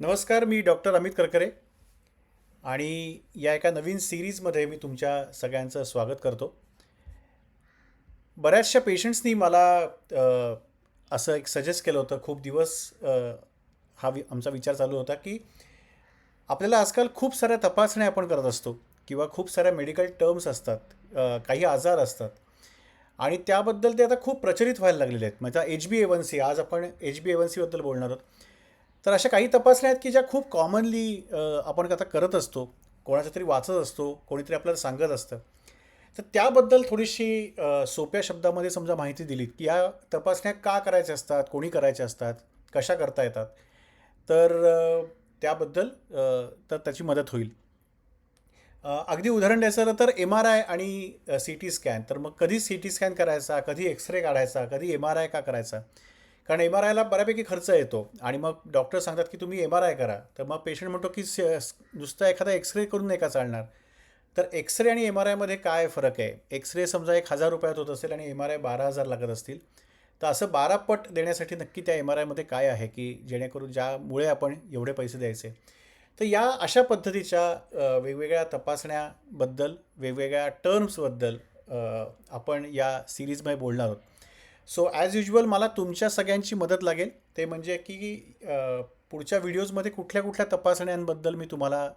नमस्कार मी डॉक्टर अमित करकरे आणि या एका नवीन सिरीजमध्ये मी तुमच्या सगळ्यांचं स्वागत करतो. बऱ्याचशा पेशंट्सनी मला असं एक सजेस्ट केलं होतं खूप दिवस हा वि आमचा विचार चालू होता की आपल्याला आजकाल खूप साऱ्या तपासण्या आपण करत असतो किंवा खूप साऱ्या मेडिकल टर्म्स असतात काही आजार असतात आणि त्याबद्दल ते आता खूप प्रचलित व्हायला लागलेले आहेत. म्हणजे H B A one C आज आपण एच बी ए वन सीबद्दल बोलणार आहोत. तर अशा काही तपासण्या आहेत की ज्या खूप कॉमनली आपण आता करत असतो कोणाच्या तरी वाचत असतो कोणीतरी आपल्याला सांगत असतं. तर त्याबद्दल थोडीशी सोप्या शब्दामध्ये समजा माहिती दिलीत की या तपासण्या का करायच्या असतात कोणी करायच्या असतात कशा करता येतात तर त्याबद्दल तर त्याची मदत होईल. अगदी उदाहरण द्यायचं झालं तर एम आर आय आणि सी टी स्कॅन तर मग कधी सी टी स्कॅन करायचा कधी एक्सरे काढायचा कधी एम आर आय का करायचा? कारण एम आर आयला बऱ्यापैकी खर्च येतो. आणि मग डॉक्टर सांगतात की तुम्ही एम आर आय करा. तर मग पेशंट म्हणतो की स- नुसता एखादा एक्सरे करून नाही का चालणार? तर एक्सरे आणि एम आर आयमध्ये काय फरक आहे? एक्सरे समजा एक हजार रुपयात होत असेल आणि एम आर आय बारा हजार लागत असतील. तर असं बारा पट देण्यासाठी नक्की त्या एम आर आयमध्ये काय आहे की जेणेकरून ज्यामुळे आपण एवढे पैसे द्यायचे? तर या अशा पद्धतीच्या वेगवेगळ्या तपासण्याबद्दल वेगवेगळ्या टर्म्सबद्दल आपण या सिरीजमध्ये बोलणार आहोत. सो ॲज युजल मला तुमच्या सगळ्यांची मदत लागेल. ते म्हणजे की पुढच्या व्हिडिओजमध्ये कुठल्या कुठल्या तपासण्यांबद्दल मी तुम्हाला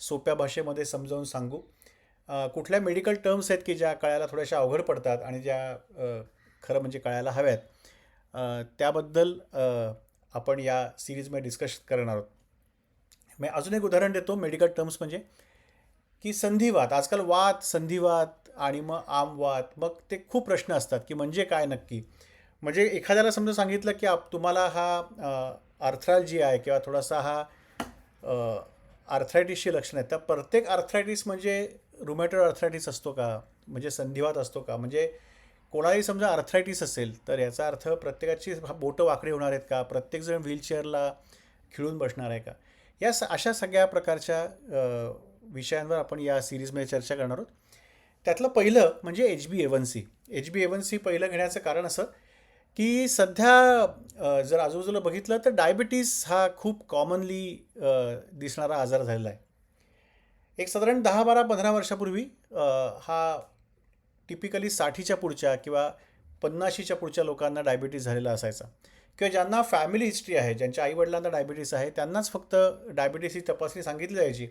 सोप्या भाषेमध्ये समजावून सांगू. कुठल्या मेडिकल टर्म्स आहेत की ज्या कळायला थोड्याशा अवघड पडतात आणि ज्या खरं म्हणजे कळायला हव्यात? त्याबद्दल आपण या सिरीजमध्ये डिस्कस करणार आहोत. मी अजून एक उदाहरण देतो मेडिकल टर्म्स म्हणजे की संधिवात. आजकाल वात संधिवात आणि मग आमवात मग ते खूप प्रश्न असतात की म्हणजे काय नक्की? म्हणजे एखाद्याला समजा सांगितलं की आप तुम्हाला हा आर्थरालजी आहे किंवा थोडासा हा आर्थरायटिसची लक्षणं आहेत तर प्रत्येक आर्थरायटिस म्हणजे रुमॅटोड आर्थरायटिस असतो का? म्हणजे संधिवात असतो का? म्हणजे कोणालाही समजा आर्थरायटिस असेल तर याचा अर्थ प्रत्येकाची बोटं वाकडी होणार आहेत का? प्रत्येकजण व्हीलचेअरला खिळून बसणार आहे का? या स अशा सगळ्या प्रकारच्या विषयांवर आपण या सिरीजमध्ये चर्चा करणार आहोत. त्यातलं पहिलं म्हणजे H B A one C H B A one C पहिलं घेण्याचं कारण असं की सध्या जर आजूबाजूला बघितलं तर डायबिटीस हा खूप कॉमनली दिसणारा आजार झालेला आहे. एक साधारण दहा बारा पंधरा वर्षापूर्वी हा टिपिकली साठीच्या पुढच्या किंवा पन्नाशीच्या पुढच्या लोकांना डायबिटीस झालेला असायचा. किंवा ज्यांना फॅमिली हिस्ट्री आहे ज्यांच्या आईवडिलांना डायबिटीस आहे त्यांनाच फक्त डायबिटीसची तपासणी सांगितली जायची.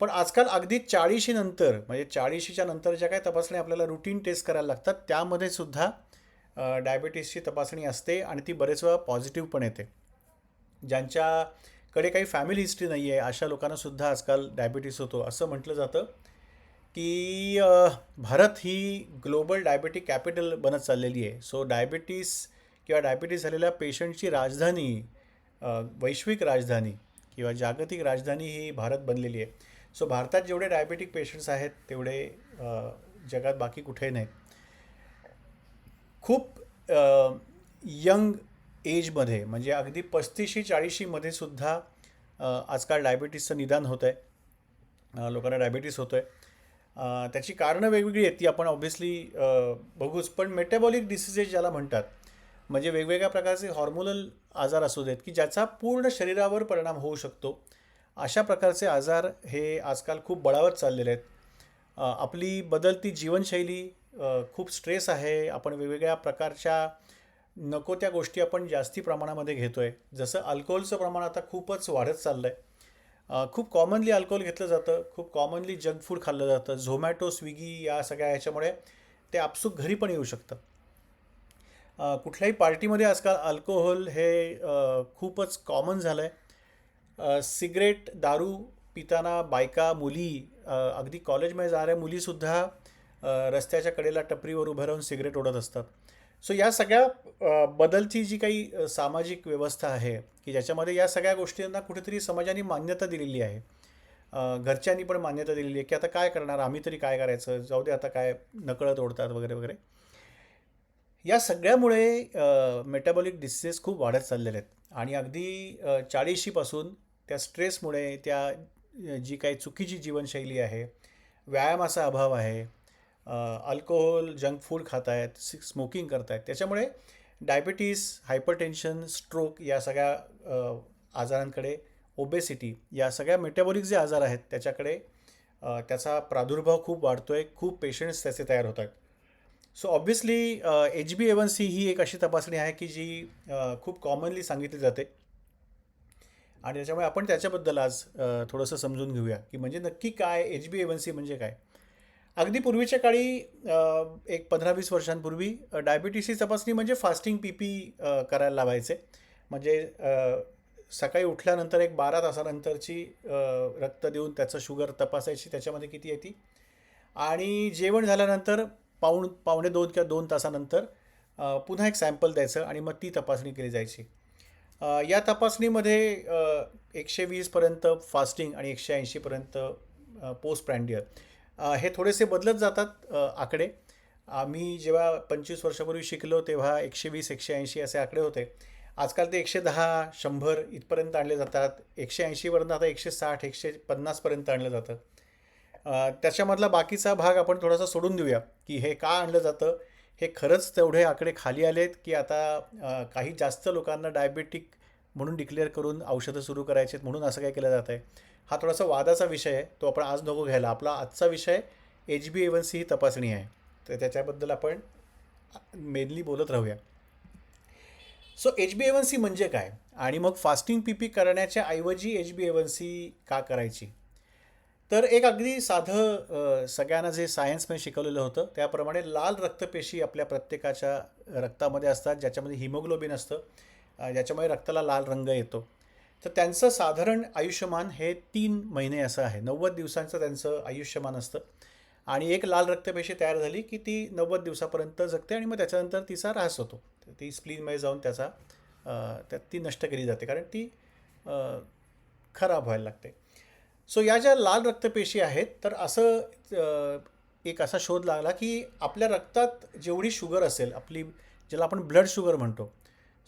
पण आजकाल अगदी चाळीशी नंतर म्हणजे चाळीशीच्या नंतर ज्या काही तपासण्या आपल्याला रुटीन टेस्ट करायला लागतात त्यामध्ये सुद्धा अ, डायबिटीसची तपासणी असते आणि ती बरेच वेळा पॉझिटिव्ह पण येते. ज्यांच्याकडे काही फॅमिली हिस्ट्री नाही आहे अशा लोकांनासुद्धा आजकाल डायबिटीस होतो. असं म्हटलं जातं की भारत ही ग्लोबल डायबेटिक कॅपिटल बनत चाललेली आहे. सो डायबिटीस किंवा डायबिटीस झालेल्या पेशंटची राजधानी वैश्विक राजधानी किंवा जागतिक राजधानी ही भारत बनलेली आहे. सो भारतात जेवढे डायबेटिक पेशंट्स आहेत तेवढे जगात बाकी कुठेही नाही. खूप यंग एजमध्ये म्हणजे अगदी पस्तीसशी चाळीशीमध्ये सुद्धा आजकाल डायबिटीसचं निदान होतं आहे लोकांना डायबिटीस होतो आहे त्याची कारणं वेगवेगळी आहेत ती आपण ऑब्व्हियसली बघूच. पण मेटाबॉलिक डिसिजेस ज्याला म्हणतात म्हणजे वेगवेगळ्या प्रकारचे हॉर्मोनल आजार असू देत की ज्याचा पूर्ण शरीरावर परिणाम होऊ शकतो. अशा प्रकारचे आजार हे आजकाल खूप बळावत चाललेले आहेत. आपली बदलती जीवनशैली खूप स्ट्रेस आहे. आपण वेगवेगळ्या प्रकारच्या नको त्या गोष्टी आपण जास्ती प्रमाणामध्ये घेतो आहे जसं अल्कोहोलचं प्रमाण आता खूपच वाढत चाललं आहे खूप कॉमनली अल्कोहोल घेतलं जातं. खूप कॉमनली जंक फूड खाल्लं जातं. झोमॅटो स्विगी या सगळ्या ह्याच्यामुळे ते आपसूक घरी पण येऊ शकतं. कुठल्याही पार्टीमध्ये आजकाल अल्कोहोल हे खूपच कॉमन झालं आहे सिगरेट दारू पिताना बायका मुली अगदी कॉलेजमध्ये जाणाऱ्या मुलीसुद्धा रस्त्याच्या कडेला टपरीवर उभं राहून सिगरेट ओढत असतात. सो या सगळ्या बदलची जी काही सामाजिक व्यवस्था आहे की ज्याच्यामध्ये या सगळ्या गोष्टींना कुठेतरी समाजाने मान्यता दिलेली आहे. घरच्यांनी पण मान्यता दिलेली आहे की आता काय करणार आम्ही तरी काय करायचं? जाऊ दे आता काय नकळत ओढतात वगैरे वगैरे. या सगळ्यामुळे मेटाबॉलिक डिसीजेस खूप वाढत चाललेले आहेत. आणि अगदी चाळीशीपासून त्या स्ट्रेसमुळे त्या जी काही चुकीची जीवनशैली आहे व्यायामाचा अभाव आहे अल्कोहोल जंक फूड खात आहेत स्मोकिंग करत आहेत त्याच्यामुळे डायबिटीस हायपरटेन्शन स्ट्रोक या सगळ्या आजारांकडे ओबेसिटी या सगळ्या मेटाबॉलिक जे आजार आहेत त्याच्याकडे त्याचा प्रादुर्भाव खूप वाढतो आहे खूप पेशंट्स त्याचे तयार होत आहेत so obviously H B A one C ही एक अशी तपासणी आहे की जी uh, खूप कॉमनली सांगितली जाते. आणि त्याच्यामुळे आपण त्याच्याबद्दल आज uh, थोडंसं समजून घेऊया की म्हणजे नक्की काय एच बी एवन सी म्हणजे काय. अगदी पूर्वीच्या काळी uh, एक पंधरा वीस वर्षांपूर्वी डायबिटीसची तपासणी म्हणजे फास्टिंग पी पी करायला लावायचे. म्हणजे सकाळी उठल्यानंतर एक बारा तासानंतरची रक्त देऊन त्याचं शुगर तपासायची त्याच्यामध्ये किती येते आणि जेवण झाल्यानंतर पाऊण पावणे दोन किंवा दोन तासानंतर पुन्हा एक सॅम्पल द्यायचं आणि मग ती तपासणी केली जायची. या तपासणीमध्ये एकशे वीसपर्यंत फास्टिंग आणि एकशे ऐंशीपर्यंत पोस्ट प्रँडियर हे थोडेसे बदलत जातात आकडे. आम्ही जेव्हा पंचवीस वर्षापूर्वी शिकलो तेव्हा एकशे वीस एकशे ऐंशी असे आकडे होते. आजकाल ते एकशे दहा शंभर इथपर्यंत आणले जातात. एकशे ऐंशीपर्यंत आता एकशे साठ एकशे पन्नासपर्यंत आणलं जातं. त्याच्यामधला बाकीचा भाग आपण थोडासा सोडून देऊया की हे का आणलं जातं? हे खरंच तेवढे आकडे खाली आलेत की आता काही जास्त लोकांना डायबेटिक म्हणून डिक्लेअर करून औषधं सुरू करायची आहेत म्हणून असं काय केलं जात आहे. हा थोडासा वादाचा विषय आहे तो आपण आज नको घ्यायला. आपला आजचा विषय H B A one C ही तपासणी आहे. तर त्याच्याबद्दल आपण मेनली बोलत राहूया. So H B A one C म्हणजे काय? आणि मग फास्टिंग पी पी करण्याच्या ऐवजी एच बी एवन सी का करायची? तर एक अगदी साधं सगळ्यांना जे सायन्समध्ये शिकवलेलं होतं त्याप्रमाणे लाल रक्तपेशी आपल्या प्रत्येकाच्या रक्तामध्ये असतात ज्याच्यामध्ये हिमोग्लोबिन असतं ज्याच्यामुळे रक्ताला लाल रंग येतो. तर त्यांचं साधारण आयुष्यमान हे तीन महिने असं आहे. नव्वद दिवसांचं त्यांचं आयुष्यमान असतं. आणि एक लाल रक्तपेशी तयार झाली की ती नव्वद दिवसापर्यंत जगते आणि मग त्याच्यानंतर तिचा ऱ्हास होतो. तर ती स्प्लीनमध्ये जाऊन त्याचा त्यात ती नष्ट केली जाते. कारण ती खराब व्हायला लागते. सो या ज्या लाल रक्तपेशी आहेत तर असं एक असा शोध लागला की आपल्या रक्तात जेवढी शुगर असेल आपली ज्याला आपण ब्लड शुगर म्हणतो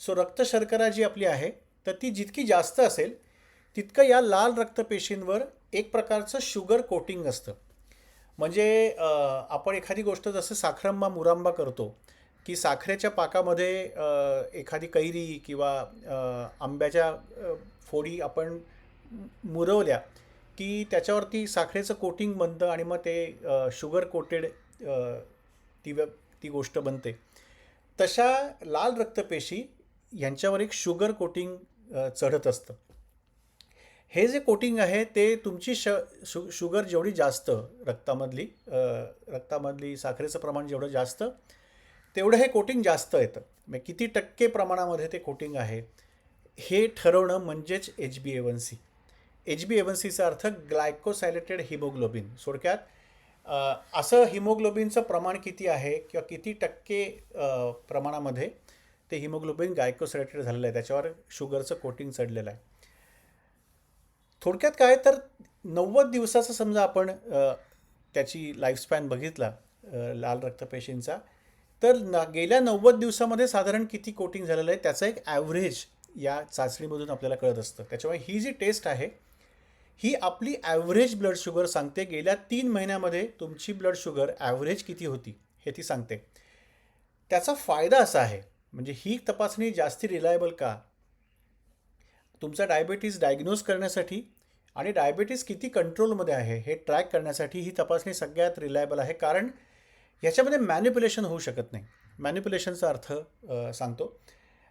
सो रक्त शर्करा जी आपली आहे तर ती जितकी जास्त असेल तितकं या लाल रक्तपेशींवर एक प्रकारचं शुगर कोटिंग असतं. म्हणजे आपण एखादी गोष्ट जसं साखरंबा मुरांबा करतो की साखरेच्या पाकामध्ये एखादी कैरी किंवा आंब्याच्या फोडी आपण मुरवल्या की त्याच्यावरती साखरेचं कोटिंग बनतं आणि मग ते शुगर कोटेड ती व्य ती गोष्ट बनते. तशा लाल रक्तपेशी यांच्यावर एक शुगर कोटिंग चढत असतं. हे जे कोटिंग आहे ते तुमची श शु शुगर जेवढी जास्त रक्तामधली रक्तामधली साखरेचं प्रमाण जेवढं जास्त तेवढं हे कोटिंग जास्त येतं. मग किती टक्के प्रमाणामध्ये ते कोटिंग आहे हे ठरवणं म्हणजेच H B A one C H B A one सीचा अर्थ ग्लायकोसायलेटेड हिमोग्लोबिन. थोडक्यात असं हिमोग्लोबिनचं प्रमाण किती आहे किंवा किती टक्के प्रमाणामध्ये ते हिमोग्लोबिन गायकोसायलेटेड झालेलं आहे त्याच्यावर शुगरचं कोटिंग चढलेलं आहे. थोडक्यात काय तर नव्वद दिवसाचं समजा आपण त्याची लाईफस्पॅन बघितला लाल रक्तपेशींचा तर न गेल्या नव्वद दिवसामध्ये साधारण किती कोटिंग झालेलं आहे त्याचं एक ॲव्हरेज या चाचणीमधून आपल्याला कळत असतं. त्याच्यामुळे ही जी टेस्ट आहे ही आपली ॲव्हरेज ब्लड शुगर सांगते गेल्या तीन महिन्यामध्ये तुमची ब्लड शुगर ॲव्हरेज किती होती हे ती सांगते. त्याचा फायदा असा आहे म्हणजे ही तपासणी जास्ती रिलायबल का? तुमचा डायबेटीज डायग्नोज करण्यासाठी आणि डायबिटीज किती कंट्रोलमध्ये आहे हे ट्रॅक करण्यासाठी ही तपासणी सगळ्यात रिलायबल आहे कारण ह्याच्यामध्ये मॅनिप्युलेशन होऊ शकत नाही. मॅन्युप्युलेशनचा अर्थ सांगतो.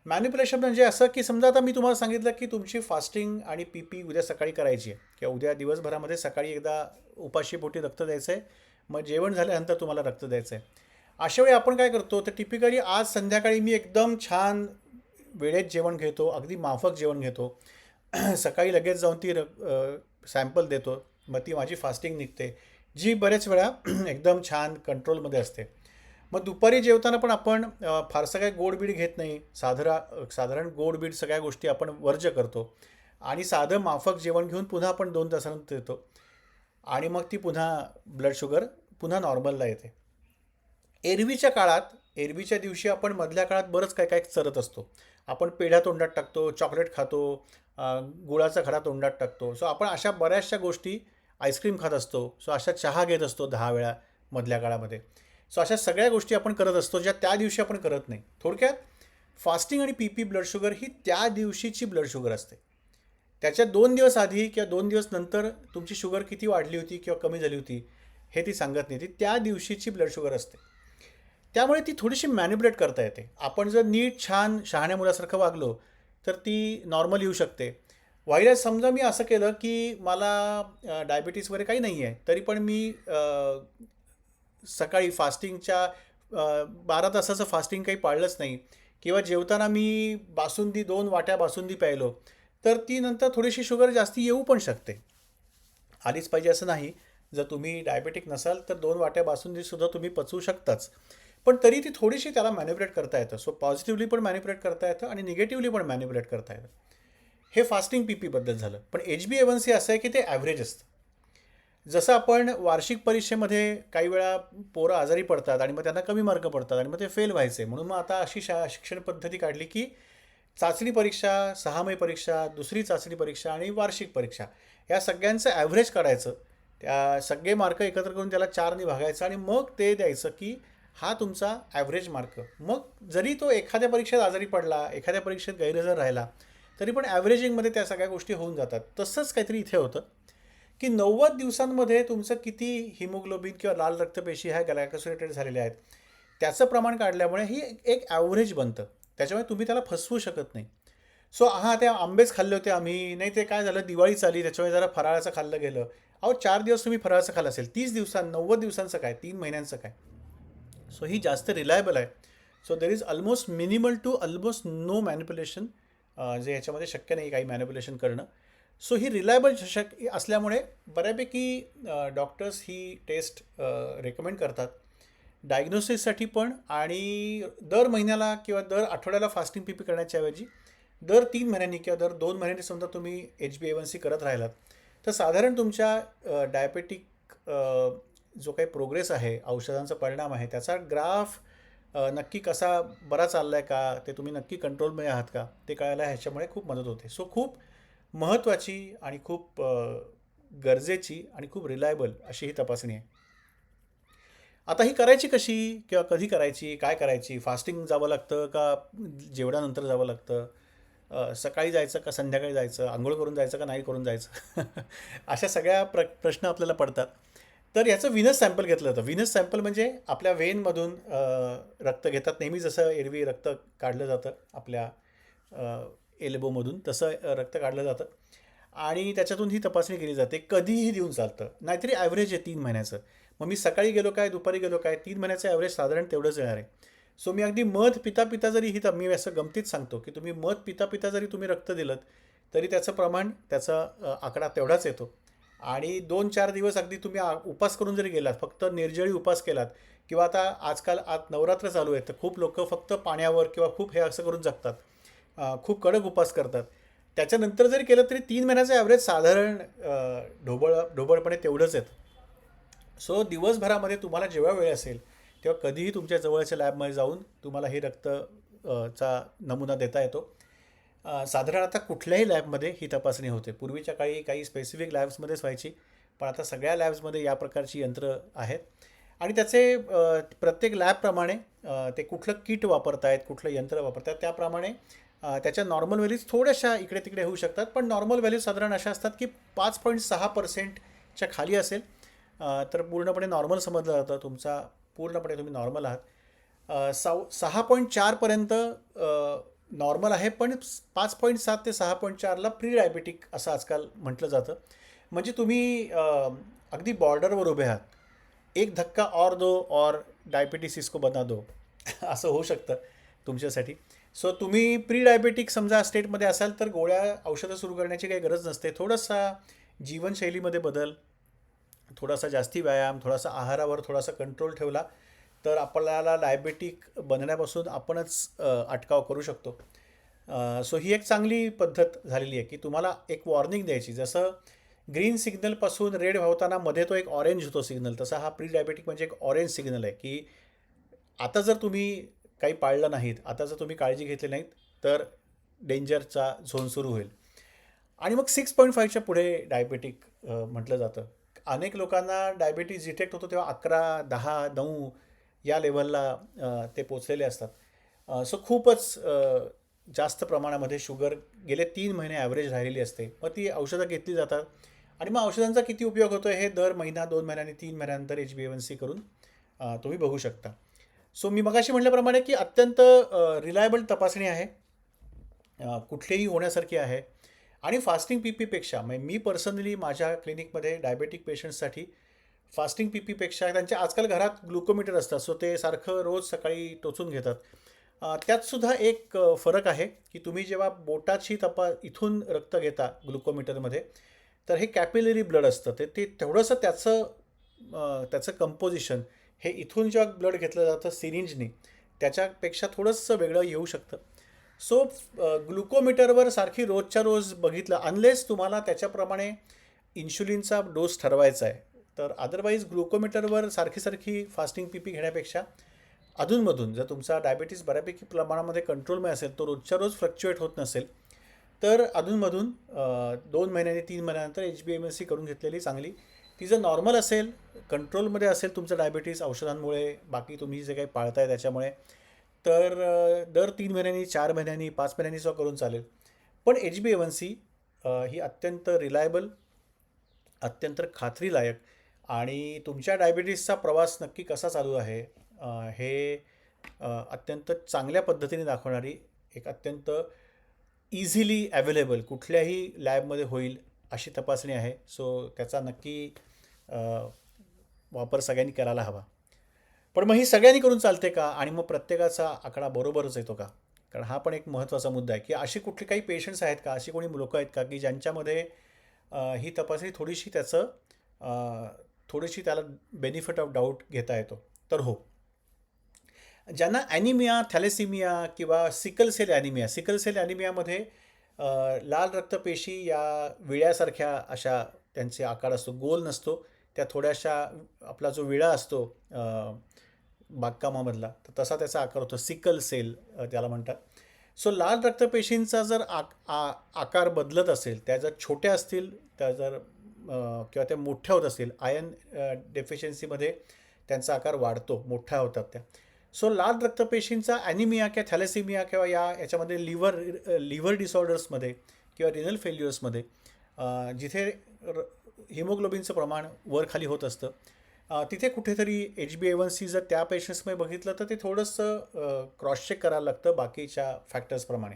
मॅन्युप्युलेशन म्हणजे असं की समजा आता मी तुम्हाला सांगितलं की तुमची फास्टिंग आणि पी पी उद्या सकाळी करायची आहे. किंवा उद्या दिवसभरामध्ये सकाळी एकदा उपाशी पोटी रक्त द्यायचं आहे मग जेवण झाल्यानंतर तुम्हाला रक्त द्यायचं आहे अशा वेळी आपण काय करतो? तर टिपिकली आज संध्याकाळी मी एकदम छान वेळेत जेवण घेतो. अगदी माफक जेवण घेतो. सकाळी लगेच जाऊन ती र सॅम्पल देतो. मग ती माझी फास्टिंग निघते. जी बरेच वेळा एकदम छान कंट्रोलमध्ये असते. मग दुपारी जेवताना पण आपण फारसं काही गोडबीड घेत नाही. साधरा साधारण गोडबीड सगळ्या गोष्टी आपण वर्ज्य करतो. आणि साधं माफक जेवण घेऊन पुन्हा आपण दोन तासानंतर येतो आणि मग ती पुन्हा ब्लड शुगर पुन्हा नॉर्मलला येते. एरवीच्या काळात एरवीच्या दिवशी आपण मधल्या काळात बरंच काय काय चरत असतो. आपण पेढ्या तोंडात टाकतो चॉकलेट खातो गुळाचा खडा तोंडात टाकतो. सो आपण अशा बऱ्याचशा गोष्टी आईस्क्रीम खात असतो. सो अशा चहा घेत असतो दहा वेळा मधल्या काळामध्ये. सो अशा सगळ्या गोष्टी आपण करत असतो ज्या त्या दिवशी आपण करत नाही. थोडक्यात फास्टिंग आणि पी पी ब्लड शुगर ही त्या दिवशीची ब्लड शुगर असते. त्याच्या दोन दिवस आधी किंवा दोन दिवस नंतर तुमची शुगर किती वाढली होती किंवा कमी झाली होती हे ती सांगत नाही. ती त्या दिवशीची ब्लड शुगर असते. त्यामुळे ती थोडीशी मॅन्युपुलेट करता येते. आपण जर नीट छान शहाण्या मुलासारखं वागलो तर ती नॉर्मल येऊ शकते. व्हायरस समजा मी असं केलं की मला डायबिटीस वगैरे काही नाही आहे तरी पण मी सकाळी फास्टिंगच्या बारा तासाचं फास्टिंग काही पाळलंच नाही. किंवा जेवताना मी बासुंदी दोन वाट्या बासुंदी प्यायलो तर ती नंतर थोडीशी शुगर जास्ती येऊ पण शकते. आलीच पाहिजे असं नाही. जर तुम्ही डायबेटिक नसाल तर दोन वाट्या बासुंदीसुद्धा तुम्ही पचवू शकताच. पण तरी ती थोडीशी त्याला मॅनिपुलेट करता येतं. सो पॉझिटिव्हली पण मॅनिपुलेट करता येतं आणि निगेटिव्हली पण मॅनिपुलेट करता येतं. हे फास्टिंग पी पीबद्दल झालं. पण एच बी एवन सी असं आहे की ते ॲव्हरेज असतं. जसं आपण वार्षिक परीक्षेमध्ये काही वेळा पोरं आजारी पडतात आणि मग त्यांना कमी मार्क पडतात आणि मग ते फेल व्हायचे. म्हणून मग आता अशी शा शिक्षण पद्धती काढली की चाचणी परीक्षा सहामय परीक्षा दुसरी चाचणी परीक्षा आणि वार्षिक परीक्षा या सगळ्यांचं ॲव्हरेज काढायचं. त्या सगळे मार्क एकत्र करून त्याला चारने भागायचं आणि मग ते द्यायचं की हा तुमचा ॲव्हरेज मार्क. मग जरी तो एखाद्या परीक्षेत आजारी पडला एखाद्या परीक्षेत गैरहजर राहिला तरी पण ॲव्हरेजिंगमध्ये त्या सगळ्या गोष्टी होऊन जातात. तसंच काहीतरी इथे होतं. की नव्वद दिवसांमध्ये तुमचं किती हिमोग्लोबिन किंवा लाल रक्तपेशी ह्या गॅलॅकोसुरेटेड झालेल्या आहेत त्याचं प्रमाण काढल्यामुळे ही एक ॲव्हरेज बनतं. त्याच्यामुळे तुम्ही त्याला फसवू शकत नाही. सो हां ते आंबेच खाल्ले होते आम्ही. नाही ते काय झालं? दिवाळी चाली त्याच्यामुळे जरा फराळाचं खाल्लं गेलं. अहो चार दिवस तुम्ही फराळाचं खाल्लं असेल. तीस दिवसां नव्वद दिवसांचं काय? तीन महिन्यांचं काय? सो ही जास्त रिलायबल आहे. So there is almost minimal to almost no manipulation जे ह्याच्यामध्ये शक्य नाही काही मॅनिप्युलेशन करणं. सो ही रिलायबल चषक असल्यामुळे बऱ्यापैकी डॉक्टर्स ही टेस्ट रेकमेंड करतात. डायग्नोसिससाठी पण आणि दर महिन्याला किंवा दर आठवड्याला फास्टिंग पी पी करण्याच्या ऐवजी दर तीन महिन्यांनी किंवा दर दोन महिन्यांनी समजा तुम्ही एच बी एवन सी करत राहिलात. तर साधारण तुमच्या डायबेटिक जो काही प्रोग्रेस आहे औषधांचा परिणाम आहे त्याचा ग्राफ नक्की कसा बरा चालला आहे का ते तुम्ही नक्की कंट्रोलमध्ये आहात का ते कळायला ह्याच्यामुळे खूप मदत होते. सो खूप महत्त्वाची आणि खूप गरजेची आणि खूप रिलायबल अशी ही तपासणी आहे. आता ही करायची कशी किंवा कधी करायची काय करायची? फास्टिंग जावं लागतं का जेवणानंतर जावं लागतं? सकाळी जायचं का संध्याकाळी जायचं? आंघोळ करून जायचं का नाही करून जायचं? अशा सगळ्या प्र प्रश्न आपल्याला पडतात. तर याचं विनस सॅम्पल घेतलं जातं. विनस सॅम्पल म्हणजे आपल्या वेनमधून रक्त घेतात. नेहमी जसं एरवी रक्त काढलं जातं आपल्या एल्बोमधून तसं रक्त काढलं जातं. आणि त्याच्यातून ही तपासणी केली जाते कधीही देऊन चालतं. नाहीतरी ॲव्हरेज आहे तीन महिन्याचं. मग मी सकाळी गेलो काय दुपारी गेलो काय तीन महिन्याचं ॲव्हरेज साधारण तेवढंच येणार आहे. सो मी अगदी मध पिता पिता जरी ही तर मी असं गमतीत सांगतो की तुम्ही मध पिता पिता जरी तुम्ही रक्त दिलं तरी त्याचं प्रमाण त्याचा आकडा तेवढाच येतो. आणि दोन चार दिवस अगदी तुम्ही आ- उपास करून जरी गेलात फक्त निर्जळी उपास केलात किंवा आता आजकाल आज नवरात्र चालू आहे तर खूप लोक फक्त पाण्यावर किंवा खूप हे असं करून जगतात. खूप कडक उपास करतात. त्याच्यानंतर जरी केलं तरी तीन महिन्याचं ॲव्हरेज साधारण ढोबळ ढोबळपणे तेवढंच येतं सो दिवसभरामध्ये तुम्हाला जेव्हा वेळ असेल तेव्हा कधीही तुमच्या जवळच्या लॅबमध्ये जाऊन तुम्हाला हे रक्त चा नमुना देता येतो. साधारण आता कुठल्याही लॅबमध्ये ही तपासणी होते. पूर्वीच्या काळी काही स्पेसिफिक लॅब्समध्येच व्हायची पण आता सगळ्या लॅब्समध्ये या प्रकारची यंत्र आहेत. आणि त्याचे प्रत्येक लॅबप्रमाणे ते कुठलं किट वापरतायत कुठलं यंत्र वापरतात त्याप्रमाणे त्याच्या नॉर्मल व्हॅल्यूज थोड्याशा इकडे तिकडे होऊ शकतात पण नॉर्मल व्हॅल्यूज साधारण अशा असतात की पाच पॉईंट सहा पर्सेंटच्या खाली असेल. तर पूर्णपणे नॉर्मल समजलं जातं तुमचा पूर्णपणे तुम्ही नॉर्मल आहात. अ, साव सहा पॉईंट चारपर्यंत नॉर्मल आहे पण पाच पॉईंट सात ते सहा पॉईंट चारला प्री डायबेटिक असं आजकाल म्हटलं जातं. म्हणजे तुम्ही अगदी बॉर्डरवर उभे आहात. एक धक्का और दो और डायबिटीस इसको बना दो. असं होऊ शकतं. तुमच्यासाठी. सो तुम्ही प्री डायबेटिक समजा स्टेटमध्ये असाल तर गोळ्या औषधं सुरू करण्याची काही गरज नसते. थोडासा जीवनशैलीमध्ये बदल थोडासा जास्ती व्यायाम थोडासा आहारावर थोडासा कंट्रोल ठेवला तर आपल्याला डायबेटिक बनण्यापासून आपणच अटकाव करू शकतो. सो ही एक चांगली पद्धत झालेली आहे की तुम्हाला एक वॉर्निंग द्यायची. जसं ग्रीन सिग्नलपासून रेड व्हावताना मध्ये तो एक ऑरेंज होतो सिग्नल तसा हा प्री डायबेटिक म्हणजे एक ऑरेंज सिग्नल आहे की आता जर तुम्ही काही पाळलं नाहीत. आता जर तुम्ही काळजी घेतली नाहीत तर डेंजरचा झोन सुरू होईल. आणि मग सिक्स पॉईंट फाईव्हच्या पुढे डायबेटिक म्हटलं जातं. अनेक लोकांना डायबेटीज डिटेक्ट होतो तेव्हा अकरा दहा नऊ या लेवलला ते पोचलेले असतात. सो खूपच जास्त प्रमाणामध्ये शुगर गेले तीन महिने ॲव्हरेज राहिलेली असते. मग ती औषधं घेतली जातात. आणि मग औषधांचा किती उपयोग होतो हे दर महिना दोन महिन्यांनी तीन महिन्यानंतर एच बी एन सी करून तुम्ही बघू शकता. सो मी मगाशी म्हटल्याप्रमाणे की अत्यंत रिलायबल तपासणी आहे. कुठलेही होण्यासारखी आहे. आणि फास्टिंग पी पीपेक्षा म्हणजे मी पर्सनली माझ्या क्लिनिकमध्ये डायबेटिक पेशंट्ससाठी फास्टिंग पी पीपेक्षा त्यांच्या आजकाल घरात ग्लुकोमीटर असतात. सो ते सारखं रोज सकाळी टोचून घेतात. त्यातसुद्धा एक फरक आहे की तुम्ही जेव्हा बोटाची तपा इथून रक्त घेता ग्लुकोमीटरमध्ये तर हे कॅपिलरी ब्लड असतं. ते ते तेवढंसं त्याचं त्याचं कंपोजिशन हे इथून जेव्हा ब्लड घेतलं जातं सिरिंजने त्याच्यापेक्षा थोडंसं वेगळं येऊ शकतं. सो ग्लुकोमीटरवर सारखी रोजच्या रोज बघितलं अनलेस तुम्हाला त्याच्याप्रमाणे इन्शुलिनचा डोस ठरवायचा आहे तर अदरवाईज ग्लुकोमीटरवर सारखी सारखी फास्टिंग पी पी घेण्यापेक्षा अधूनमधून जर तुमचा डायबिटीस बऱ्यापैकी प्रमाणामध्ये कंट्रोलमध्ये असेल तो रोजच्या रोज फ्लक्च्युएट होत नसेल तर अधूनमधून दोन महिन्याने तीन महिन्यानंतर H B M S C करून घेतलेली चांगली ती जर नॉर्मल असेल कंट्रोलमध्ये असेल तुमचं डायबिटीस औषधांमुळे बाकी तुम्ही जे काही पाळताय त्याच्यामुळे तर दर तीन महिन्यांनी चार महिन्यांनी पाच महिन्यांनी सुद्धा करून चालेल. पण H B A one C ही अत्यंत रिलायबल अत्यंत खात्रीलायक आणि तुमच्या डायबिटीसचा प्रवास नक्की कसा चालू आहे हे अत्यंत चांगल्या पद्धतीने दाखवणारी एक अत्यंत इझिली ॲवेलेबल कुठल्याही लॅबमध्ये होईल अशी तपासणी आहे. सो त्याचा नक्की वापर सगळ्यांनी करायला हवा. पण मग ही सगळ्यांनी करून चालते का? आणि मग प्रत्येकाचा आकडा बरोबरच येतो का? कारण हा पण एक महत्त्वाचा मुद्दा आहे की अशी कुठले काही पेशंट्स आहेत का? अशी कोणी लोकं आहेत का? की ज्यांच्यामध्ये ही तपासणी थोडीशी त्याचं थोडीशी त्याला बेनिफिट ऑफ डाऊट घेता येतो. तर हो. ज्यांना ॲनिमिया थॅलेसिमिया किंवा sickle cell anaemia sickle cell ॲनिमियामध्ये लाल रक्तपेशी या विळ्यासारख्या अशा त्यांचे आकार असतो गोल नसतो. त्या थोड्याशा आपला जो विळा असतो बागकामामधला तर तसा त्याचा आकार होतो सिकल सेल त्याला म्हणतात. सो लाल रक्तपेशींचा जर आक आ आकार बदलत असेल त्या जर छोट्या असतील त्या जर किंवा त्या मोठ्या होत असतील आयन डेफिशियन्सीमध्ये त्यांचा आकार वाढतो मोठ्या होतात त्या. सो लाल रक्तपेशींचा ॲनिमिया किंवा थॅलेसिमिया किंवा या याच्यामध्ये लिव्हर लिव्हर डिसऑर्डर्समध्ये किंवा रिनल फेल्युअर्समध्ये जिथे र हिमोग्लोबिनचं प्रमाण वर खाली होत असतं तिथे कुठेतरी H B A one C जर त्या पेशंट्समध्ये बघितलं तर ते थोडंसं क्रॉस चेक करायला लागतं बाकीच्या फॅक्टर्सप्रमाणे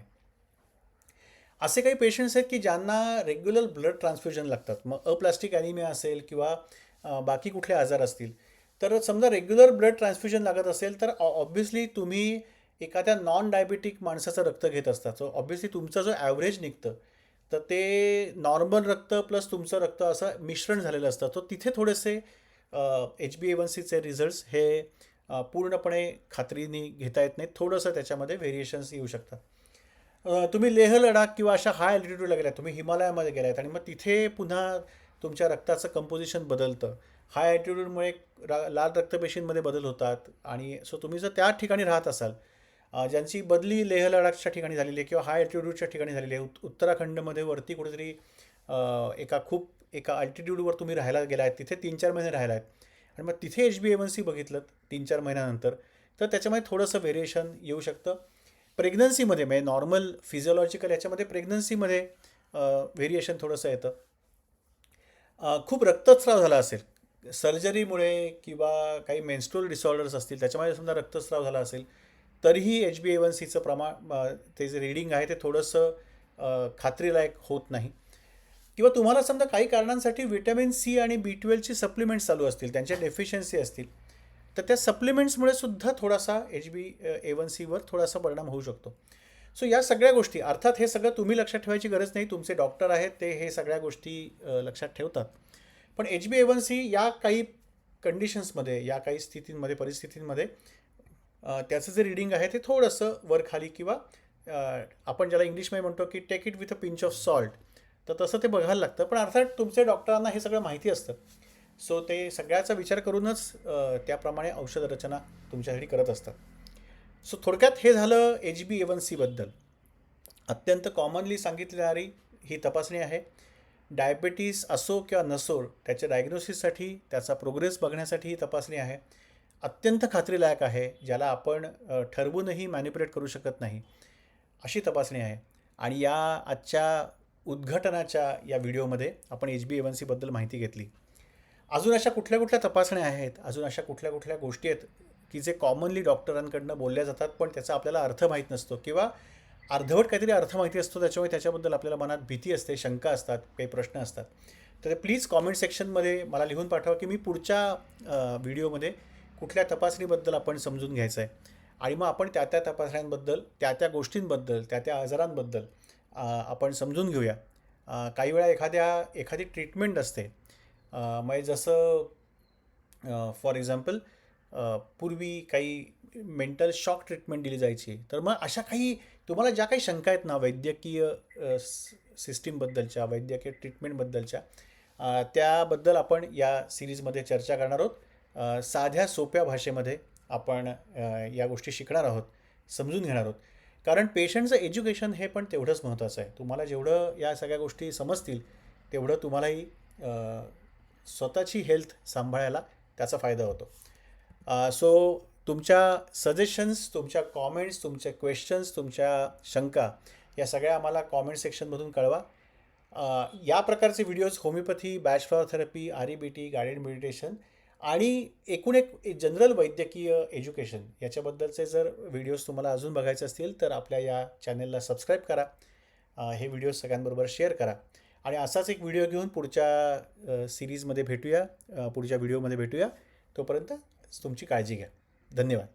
असे काही पेशंट्स आहेत की ज्यांना रेग्युलर ब्लड ट्रान्सफ्युजन लागतात. मग अप्लास्टिक ॲनिमिया असेल किंवा बाकी कुठले आजार असतील तर समजा रेग्युलर ब्लड ट्रान्सफ्युजन लागत असेल तर ऑब्व्हियसली तुम्ही एखाद्या नॉन डायबेटिक माणसाचं रक्त घेत असता. सो ऑब्व्हियसली तुमचा जो ॲव्हरेज निघतं तर ते नॉर्मल रक्त प्लस तुमचं रक्त असं मिश्रण झालेलं असतं. तर तिथे थोडेसे एच बी ए वन सीचे रिझल्ट्स हे पूर्णपणे खात्रीने घेता येत नाहीत. थोडंसं त्याच्यामध्ये व्हेरिएशन्स येऊ शकतात. तुम्ही लेह लडाख किंवा अशा हाय अल्टिट्यूडला गेलात तुम्ही हिमालयामध्ये गेलात आणि मग तिथे पुन्हा तुमच्या रक्ताचं कंपोजिशन बदलतं. हाय ॲटिट्यूडमुळे रा लाल रक्तपेशींमध्ये बदल होतात. आणि सो तुम्ही जर त्या ठिकाणी राहत असाल ज्यांची बदली लेह लडाखच्या ठिकाणी झालेली आहे किंवा हाय अल्टिट्यूडच्या ठिकाणी झालेली आहे उत् उत्तराखंडमध्ये वरती कुठेतरी एका खूप एका अल्टिट्यूडवर तुम्ही राहायला गेला आहेत तिथे तीन चार महिने राहिला आहेत आणि मग तिथे एच बी एवन सी बघितलं तीन चार महिन्यानंतर तर त्याच्यामध्ये थोडंसं व्हेरिएशन येऊ शकतं. प्रेग्नन्सीमध्ये म्हणजे नॉर्मल फिजिओलॉजिकल याच्यामध्ये प्रेग्नन्सीमध्ये व्हेरिएशन थोडंसं येतं. खूप रक्तस्राव झाला असेल. सर्जरीमुळे किंवा काही मेन्स्ट्रोल डिसऑर्डर्स असतील त्याच्यामध्ये समजा रक्तस्राव झाला असेल तरीही एच बी ए वन सीचं प्रमाण ते जे रिडिंग आहे ते थोडंसं खात्रीलायक होत नाही. किंवा तुम्हाला समजा काही कारणांसाठी विटॅमिन सी आणि बी ट्वेल्वची सप्लिमेंट्स चालू असतील त्यांच्या डेफिशियन्सी असतील तर त्या सप्लिमेंट्समुळे सुद्धा थोडासा एच बी ए वन सीवर थोडासा परिणाम होऊ शकतो. सो या सगळ्या गोष्टी अर्थात हे सगळं तुम्ही लक्षात ठेवायची गरज नाही तुमचे डॉक्टर आहेत ते हे सगळ्या गोष्टी लक्षात ठेवतात. पण H B A one C या काही कंडिशन्समध्ये या काही स्थितींमध्ये परिस्थितींमध्ये त्याचं जे रिडिंग आहे ते थोडंसं वर खाली किंवा आपण ज्याला इंग्लिशमध्ये म्हणतो की take it with a pinch of salt तर तसं ते बघायला लागतं. पण अर्थात तुमच्या डॉक्टरांना हे सगळं माहिती असतं. सो ते सगळ्याचा विचार करूनच त्याप्रमाणे औषध रचना तुमच्यासाठी करत असतात. सो थोडक्यात हे झालं एच बी एवन सीबद्दल अत्यंत कॉमनली सांगितली जाणारी ही तपासणी आहे. डायबेटीस असो किंवा नसो त्याच्या डायग्नोसिससाठी त्याचा प्रोग्रेस बघण्यासाठी ही तपासणी आहे. अत्यंत खात्रीलायक आहे ज्याला आपण ठरवूनही मॅन्युपुलेट करू शकत नाही. अशी तपासणी आहे. आणि या आजच्या उद्घाटनाच्या या व्हिडिओमध्ये आपण एच बी एवन सीबद्दल माहिती घेतली. अजून अशा कुठल्या कुठल्या तपासण्या आहेत? अजून अशा कुठल्या कुठल्या गोष्टी आहेत? की जे कॉमनली डॉक्टरांकडनं बोलल्या जातात पण त्याचा आपल्याला अर्थ माहीत नसतो किंवा अर्धवट काहीतरी अर्थ माहिती असतो त्याच्यामुळे त्याच्याबद्दल आपल्याला मनात भीती असते शंका असतात काही प्रश्न असतात. तर प्लीज कॉमेंट सेक्शनमध्ये मला लिहून पाठवा की मी पुढच्या व्हिडिओमध्ये कुठल्या तपासणीबद्दल आपण समजून घ्यायचं आहे. आणि मग आपण त्या त्या तपासण्यांबद्दल त्या त्या गोष्टींबद्दल त्या त्या आजारांबद्दल आपण समजून घेऊया. काही वेळा एखाद्या एखादी ट्रीटमेंट असते. म्हणजे जसं फॉर एक्झाम्पल पूर्वी काही मेंटल शॉक ट्रीटमेंट दिली जायची. तर मग अशा काही तुम्हाला ज्या काही शंका आहेत ना वैद्यकीय सिस्टीमबद्दलच्या वैद्यकीय ट्रीटमेंटबद्दलच्या त्याबद्दल आपण या सिरीजमध्ये चर्चा करणार आहोत. साध्या सोप्या भाषेमध्ये आपण या गोष्टी शिकणार आहोत समजून घेणार आहोत. कारण पेशंटचं एज्युकेशन हे पण तेवढंच महत्त्वाचं आहे. तुम्हाला जेवढं या सगळ्या गोष्टी समजतील तेवढं तुम्हालाही स्वतःची हेल्थ सांभाळायला त्याचा फायदा होतो. Uh, सो तुमच्या सजेशन्स तुमच्या कॉमेंट्स तुमचे क्वेश्चन्स तुमच्या शंका या सगळ्या आम्हाला कॉमेंट सेक्शनमधून कळवा. Uh, या प्रकारचे videos homeopathy Bach therapy R E B T guided meditation आणि एकूण एक जनरल वैद्यकीय एज्युकेशन याच्याबद्दलचे जर व्हिडिओज तुम्हाला अजून बघायचे असतील तर आपल्या या चॅनलला सबस्क्राईब करा. Uh, हे व्हिडिओ सगळ्यांबरोबर शेअर करा. आणि असाच एक व्हिडिओ घेऊन पुढच्या सिरीजमध्ये भेटूया. पुढच्या व्हिडिओमध्ये भेटूया. तोपर्यंत तुमची काळजी घ्या. धन्यवाद.